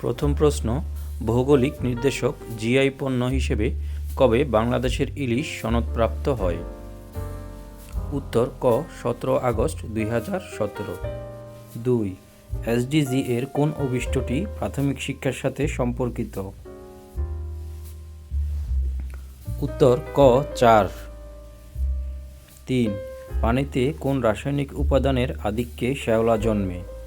প্রথম প্রশ্ন, ভৌগোলিক নির্দেশক জিআই পণ্য হিসেবে কবে বাংলাদেশের ইলিশ সনদপ্রাপ্ত হয়? উত্তর, ক, সতেরো আগস্ট দুই হাজার সতেরো। দুই এসডিজি এর কোন অভিষ্টটি প্রাথমিক শিক্ষার সাথে সম্পর্কিত? উত্তর, ক, চার। তিন, পানিতে কোন রাসায়নিক উপাদানের আধিক্যে শ্যাওলা জন্মে?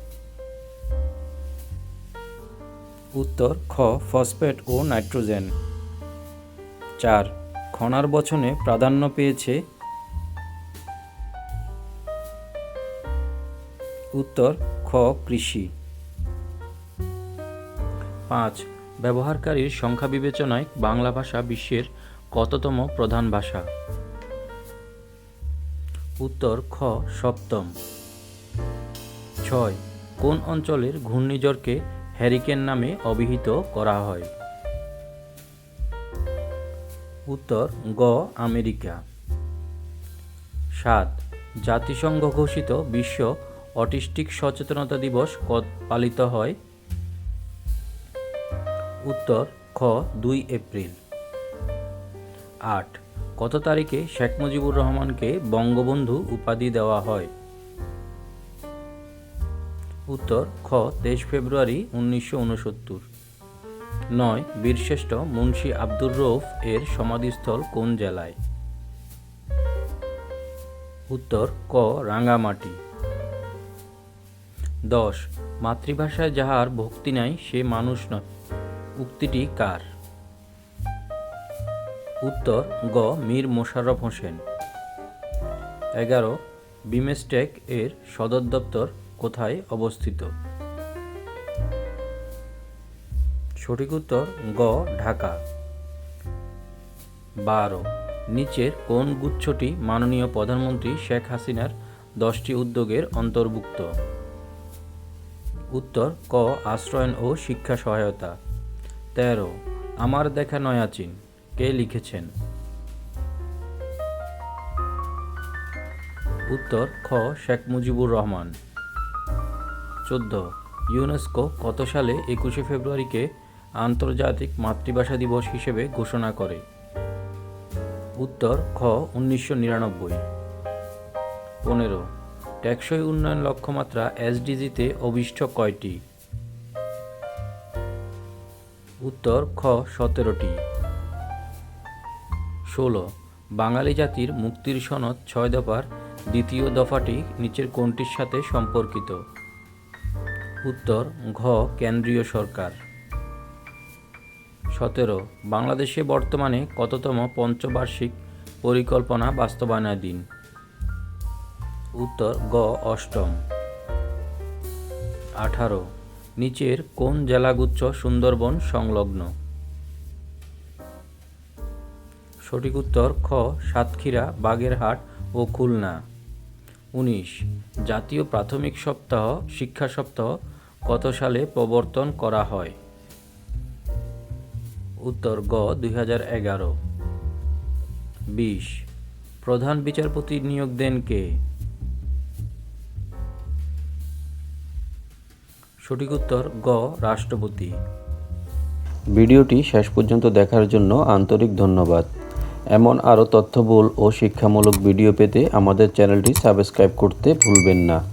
উত্তর, খ, ফসফেট ও নাইট্রোজেন। চার, খনার বচনে প্রাধান্য পেয়েছে উত্তর, খ, কৃষি। পাঁচ, ব্যবহারকারীর সংখ্যা বিবেচনায় বাংলা ভাষা বিশ্বের কততম প্রধান ভাষা? উত্তর, খ, সপ্তম। ছয়, কোন অঞ্চলের ঘূর্ণিঝড়কে হ্যারিকেন নামে অভিহিত করা হয়। উত্তর, গ, আমেরিকা। সাত, জাতিসংঘ ঘোষিত বিশ্ব অটিস্টিক সচেতনতা দিবস পালিত হয়? উত্তর, খ, দুই এপ্রিল। আট, কত তারিখে শেখ মুজিবুর রহমানকে বঙ্গবন্ধু উপাধি দেওয়া হয়? উত্তর, খ, তেইশ ফেব্রুয়ারি উনিশশো উনসত্তর। নয়, বীরশ্রেষ্ঠ মুন্সি আব্দুর রৌফ এর সমাধিস্থল কোন জেলায়? উত্তর, ক, রাঙ্গামাটি। দশ, মাতৃভাষায় যাহার ভক্তি নাই, সে মানুষ নয়। উক্তিটি কার? উত্তর, গ, মীর মোশাররফ হোসেন। এগারো, বিমেস্টেক এর সদর দপ্তর কোথায় অবস্থিত? সঠিক উত্তর, গ, ঢাকা। বারো। নিচের কোন গুচ্ছটি মাননীয় প্রধানমন্ত্রী শেখ হাসিনার দশটি উদ্যোগের অন্তর্ভুক্ত? উত্তর, ক, আশ্রয়ন ও শিক্ষা সহায়তা। তেরো। আমার দেখা নয়াচিন কে লিখেছেন? উত্তর, খ, শেখ মুজিবুর রহমান। চোদ্দ। ইউনেস্কো কত সালে একুশে ফেব্রুয়ারিকে আন্তর্জাতিক মাতৃভাষা দিবস হিসেবে ঘোষণা করে? উত্তর, খ, উনিশশো নিরানব্বই। পনেরো। টেকসই উন্নয়ন লক্ষ্যমাত্রা এসডিজিতে অভিষ্ট কয়টি? উত্তর, খ, সতেরোটি। ষোলো। বাঙালি জাতির মুক্তির সনদ ছয় দফার দ্বিতীয় দফাটি নিচের কোনটির সাথে সম্পর্কিত? উত্তর, ঘ, কেন্দ্রীয় সরকার। সতেরো, বাংলাদেশে বর্তমানে কততম পঞ্চবার্ষিক পরিকল্পনা বাস্তবায়নাধীন? উত্তর, গ, অষ্টম। আঠারো, নিচের কোন জেলাগুচ্ছ সুন্দরবন সংলগ্ন? সঠিক উত্তর, খ, সাতক্ষীরা, বাগেরহাট ও খুলনা। উনিশ, জাতীয় প্রাথমিক সপ্তাহ, শিক্ষা সপ্তাহ কত সালে প্রবর্তন করা হয়? উত্তর, গ, দুই হাজার এগারো। বিশ। প্রধান বিচারপতি নিয়োগ দেন কে? সঠিক উত্তর, গ, রাষ্ট্রপতি। ভিডিওটি শেষ পর্যন্ত দেখার জন্য আন্তরিক ধন্যবাদ। এমন আরও তথ্যবহুল ও শিক্ষামূলক ভিডিও পেতে আমাদের চ্যানেলটি সাবস্ক্রাইব করতে ভুলবেন না।